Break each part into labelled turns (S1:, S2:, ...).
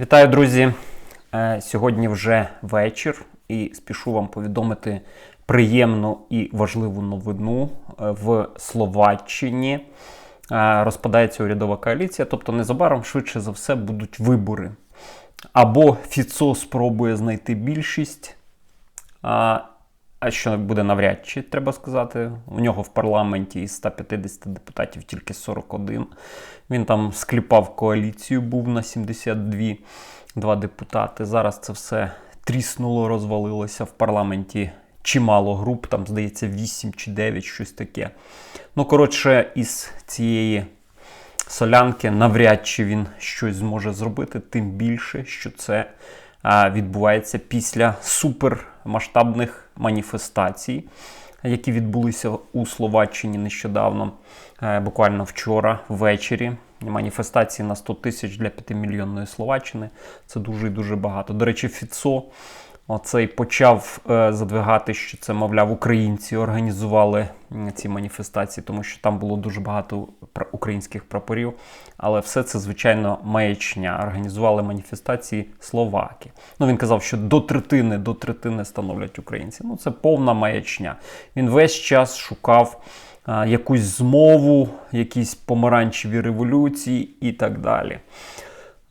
S1: Вітаю, друзі! Е, Сьогодні вже вечір, і спішу вам повідомити приємну і важливу новину Е, в Словаччині. е, Розпадається урядова коаліція, тобто незабаром швидше за все будуть вибори. Або Фіцо спробує знайти більшість, а, що буде навряд чи, треба сказати. У нього в парламенті із 150 депутатів тільки 41. Він там скліпав коаліцію, був на 72 два депутати. Зараз це все тріснуло, розвалилося в парламенті. Чимало груп, там, здається, 8 чи 9, щось таке. Ну, коротше, із цієї солянки навряд чи він щось зможе зробити, тим більше, що це відбувається після супермасштабних маніфестацій, які відбулися у Словаччині нещодавно, е, буквально вчора ввечері. Маніфестації на 100 тисяч для 5-мільйонної Словаччини. Це дуже і дуже багато. До речі, Фіцо оцей почав е, задвигати, що це, мовляв, українці організували ці маніфестації, тому що там було дуже багато українських прапорів. Але все це, звичайно, маячня. Організували маніфестації словаки. Ну, він казав, що до третини, до третини становлять українці. Ну, це повна маячня. Він весь час шукав а, якусь змову, якісь помаранчеві революції і так далі.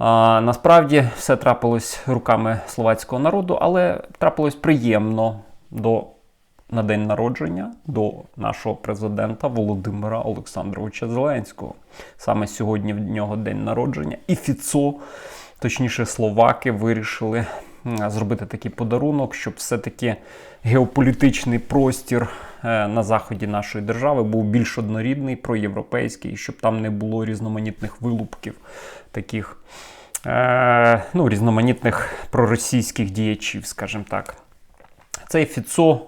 S1: Насправді все трапилось руками словацького народу, але трапилось приємно до, на день народження до нашого президента Володимира Олександровича Зеленського. Саме сьогодні в нього день народження. І Фіцо, точніше, словаки, вирішили зробити такий подарунок, щоб все-таки геополітичний простір на заході нашої держави був більш однорідний, проєвропейський, щоб там не було різноманітних вилупків таких е, ну, різноманітних проросійських діячів, скажімо так. Цей Фіцо,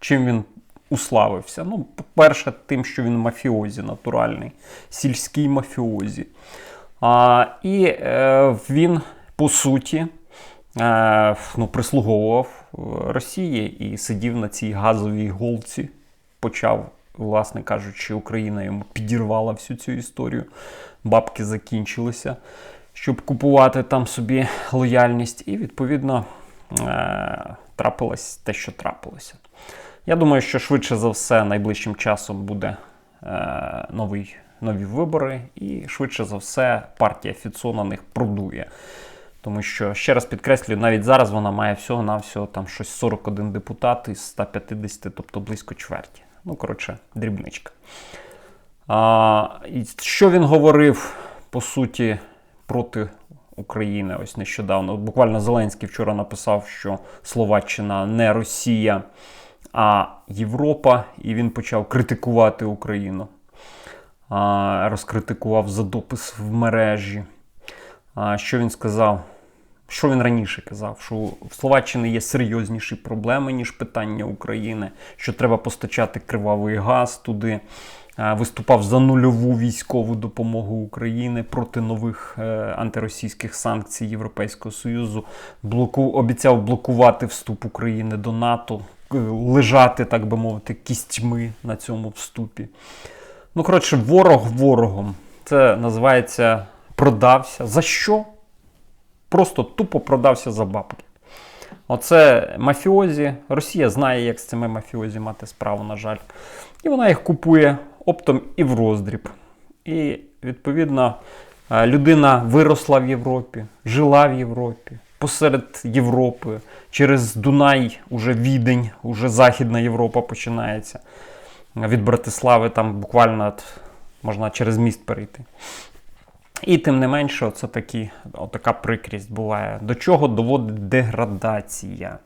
S1: чим він уславився? Ну, по-перше, тим, що він мафіозі натуральний, сільський мафіозі. А, і е, він, по суті, е, ну, прислуговував е, Росії і сидів на цій газовій голці, почав, власне кажучи, Україна йому підірвала всю цю історію. Бабки закінчилися, щоб купувати там собі лояльність, і відповідно е, трапилось те, що трапилося. Я думаю, що швидше за все найближчим часом буде е, новий, нові вибори, і швидше за все партія Фіцо на них продує. Тому що, ще раз підкреслюю, навіть зараз вона має всього-навсього там щось 41 депутат із 150, тобто близько чверті. Ну, коротше, дрібничка. А, і що він говорив, по суті, проти України ось нещодавно? Буквально Зеленський вчора написав, що Словаччина не Росія, а Європа, і він почав критикувати Україну. А, розкритикував за допис в мережі. А, що він сказав? Що він раніше казав? Що в Словаччині є серйозніші проблеми, ніж питання України, що треба постачати кривавий газ туди. Е, Виступав за нульову військову допомогу України проти нових е, антиросійських санкцій Європейського Союзу. Блоку... Обіцяв блокувати вступ України до НАТО, е, лежати, так би мовити, кістьми на цьому вступі. Ну, коротше, ворог ворогом. Це називається продався. За що? Просто тупо продався за бабки. Оце мафіозі. Росія знає, як з цими мафіозі мати справу, на жаль. І вона їх купує оптом і в роздріб. І, відповідно, е, людина виросла в Європі, жила в Європі, посеред Європи, через Дунай, уже Відень, уже Західна Європа починається. Від Братислави там буквально можна через міст перейти. І тим не менше, це такі, така прикрість буває. До чого доводить деградація?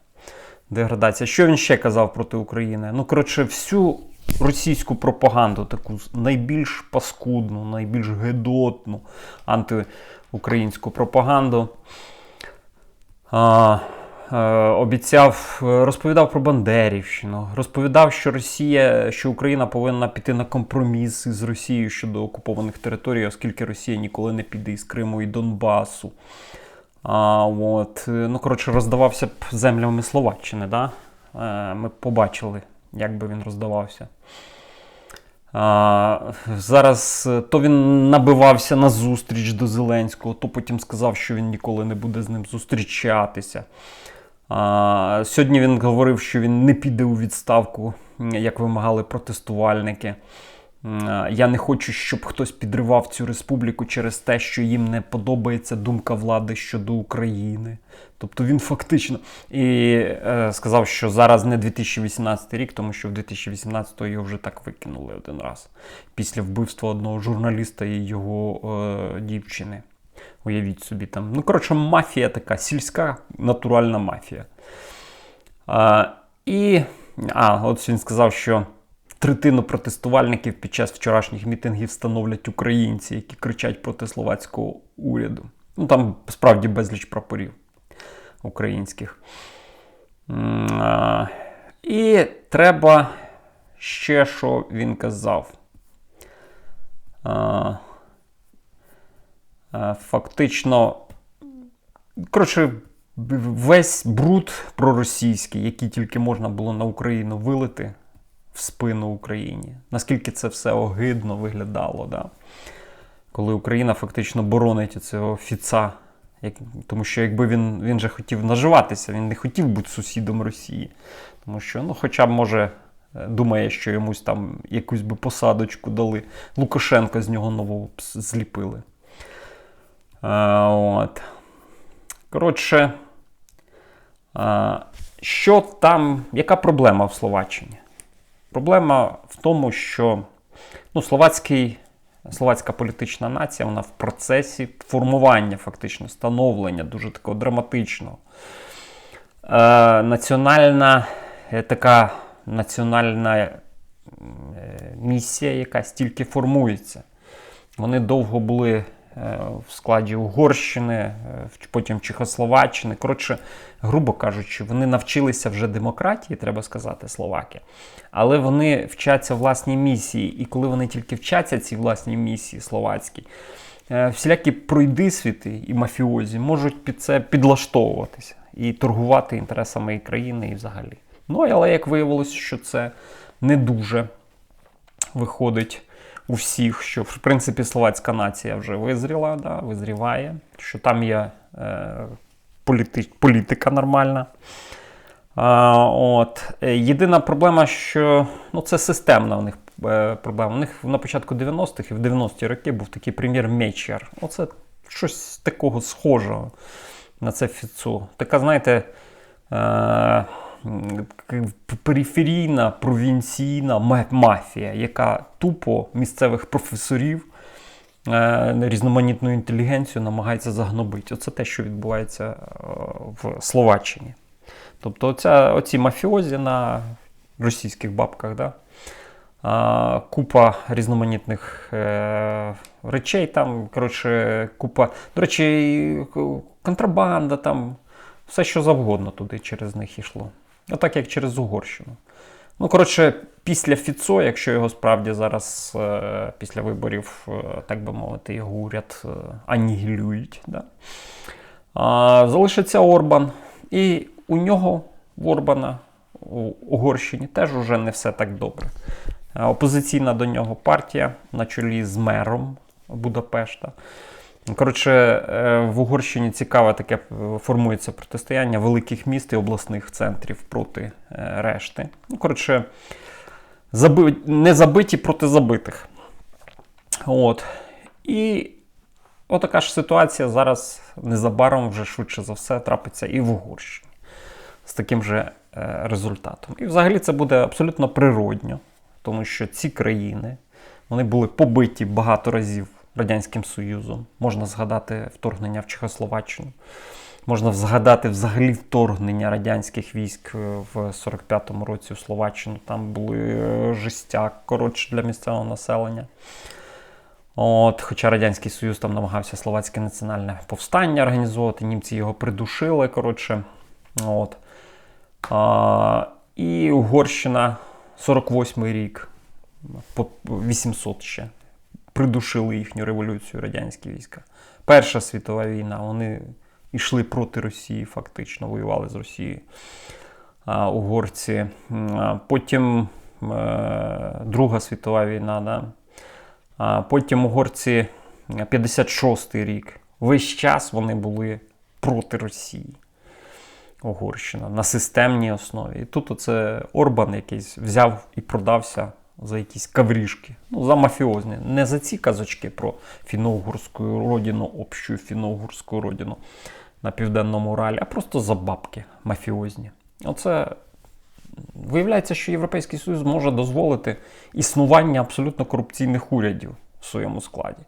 S1: Деградація. Що він ще казав проти України? Ну, коротше, всю російську пропаганду, таку найбільш паскудну, найбільш гедотну антиукраїнську пропаганду. А, обіцяв, е, розповідав про Бандерівщину, розповідав, що Росія, що Україна повинна піти на компроміс із Росією щодо окупованих територій, оскільки Росія ніколи не піде із Криму і Донбасу. А, от, е, ну, коротше, роздавався б землями Словаччини. Да? Е, Ми побачили, як би він роздавався. А, зараз е, то він набивався на зустріч до Зеленського, то потім сказав, що він ніколи не буде з ним зустрічатися. А, сьогодні він говорив, що він не піде у відставку, як вимагали протестувальники. Я не хочу, щоб хтось підривав цю республіку через те, що їм не подобається думка влади щодо України. Тобто він фактично і е, сказав, що зараз не 2018 рік, тому що в 2018 його вже так викинули один раз після вбивства одного журналіста і його е, дівчини. Уявіть собі там. Ну, коротше, мафія така, сільська натуральна мафія. А, і а, от він сказав, що третину протестувальників під час вчорашніх мітингів становлять українці, які кричать проти словацького уряду. Ну там справді безліч прапорів українських. А, І треба ще, що він казав. А, Фактично, коротше, весь бруд проросійський, який тільки можна було на Україну вилити в спину Україні. Наскільки це все огидно виглядало, да? коли Україна фактично боронить цього фіца. Як, тому що якби він він же хотів наживатися, він не хотів бути сусідом Росії. Тому що, ну, хоча б, може, е, думає, що йомусь там якусь би посадочку дали. Лукашенка з нього нового зліпили. От. Коротше, що там, яка проблема в Словаччині? Проблема в тому, що ну, словацький, словацька політична нація вона в процесі формування, фактично, становлення дуже такого драматичного. Е, національна е, така національна е, місія, яка стільки формується. Вони довго були в складі Угорщини, е, потім Чехословаччини. Коротше, грубо кажучи, вони навчилися вже демократії, треба сказати, словаки. Але вони вчаться власній місії. І коли вони тільки вчаться цій власній місії словацькій, е, всілякі пройдисвіти і мафіозі можуть під це підлаштовуватися і торгувати інтересами і країни, і взагалі. Ну, але як виявилося, що це не дуже виходить у всіх, що в принципі словацька нація вже визріла, да, визріває, що там є е, політи, політика нормальна. А, от. Єдина проблема, що ну, це системна у них е, проблема. У них на початку 90-х і в 90-ті роки був такий прем'єр Мечер. Оце щось такого схожого на це Фіцу. Така, знаєте, е, периферійна провінційна мафія, яка тупо місцевих професорів, е, різноманітну інтелігенцію намагається загнобити. Оце те, що відбувається е, в Словаччині. Тобто, оця, оці мафіозі на російських бабках, да? а, купа різноманітних е, речей, там, коротше, купа. До речі, контрабанда, там, все що завгодно туди через них йшло. Отак, як через Угорщину. Ну, коротше, після Фіцо, якщо його справді зараз е, після виборів, е, так би мовити, його уряд е, анігілюють. Да? А, залишиться Орбан. І у нього, в Орбана, у Угорщині теж уже не все так добре. Опозиційна до нього партія на чолі з мером Будапешта. Коротше, е, в Угорщині цікаве таке е, формується протистояння великих міст і обласних центрів проти е, решти. Ну, коротше, заби... не забиті проти забитих. От. І отака ж ситуація зараз незабаром вже швидше за все трапиться і в Угорщині з таким же результатом. І взагалі це буде абсолютно природньо, тому що ці країни вони були побиті багато разів Радянським Союзом. Можна згадати вторгнення в Чехословаччину. Можна згадати взагалі вторгнення радянських військ е, в 45-му році в Словаччину. Там були е, жестяк, коротше, для місцевого населення. От, хоча Радянський Союз там намагався словацьке національне повстання організовувати, німці його придушили. коротше. От. А, і Угорщина 48-й рік, по 800 ще, придушили їхню революцію радянські війська. Перша світова війна, вони йшли проти Росії, фактично, воювали з Росією. А, угорці. А Потім е, Друга світова війна. Да? А потім угорці 56-й рік. Весь час вони були проти Росії. Угорщина на системній основі. І тут оце Орбан якийсь взяв і продався за якісь каврішки. Ну, за мафіозні. Не за ці казочки про фіно-угорську родину, общу фіно-угорську родину на Південному Уралі, а просто за бабки мафіозні. Оце виявляється, що Європейський Союз може дозволити існування абсолютно корупційних урядів в своєму складі.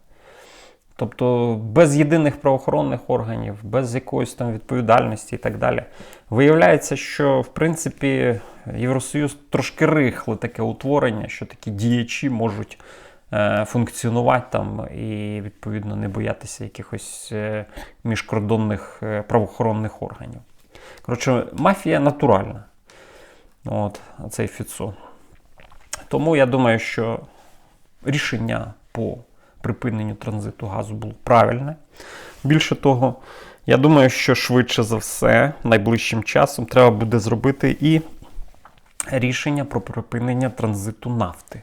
S1: Тобто без єдиних правоохоронних органів, без якоїсь там відповідальності і так далі. Виявляється, що в принципі Євросоюз трошки рихле таке утворення, що такі діячі можуть е, функціонувати там і відповідно не боятися якихось е, міжкордонних е, правоохоронних органів. Коротше, мафія натуральна. От, цей Фіцо. Тому я думаю, що рішення по припиненню транзиту газу було правильне. Більше того, я думаю, що швидше за все, найближчим часом треба буде зробити і рішення про припинення транзиту нафти.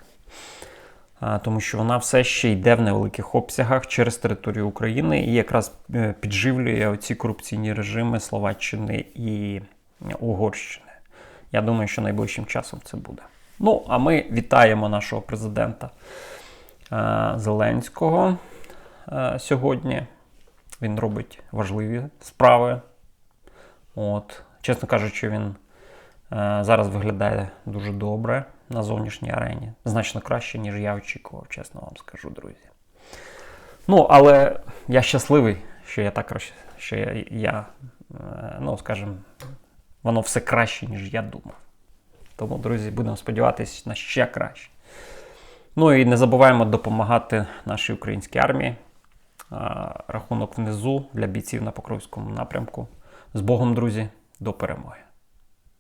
S1: Тому що вона все ще йде в невеликих обсягах через територію України і якраз е, підживлює оці корупційні режими Словаччини і Угорщини. Я думаю, що найближчим часом це буде. Ну, а ми вітаємо нашого президента Зеленського е, сьогодні. Він робить важливі справи. От. Чесно кажучи, він е, зараз виглядає дуже добре на зовнішній арені. Значно краще, ніж я очікував, чесно вам скажу, друзі. Ну, але я щасливий, що я так що я, е, ну, скажімо, воно все краще, ніж я думав. Тому, друзі, будемо сподіватися на ще краще. Ну і не забуваємо допомагати нашій українській армії. Рахунок внизу для бійців на Покровському напрямку. З Богом, друзі, до перемоги!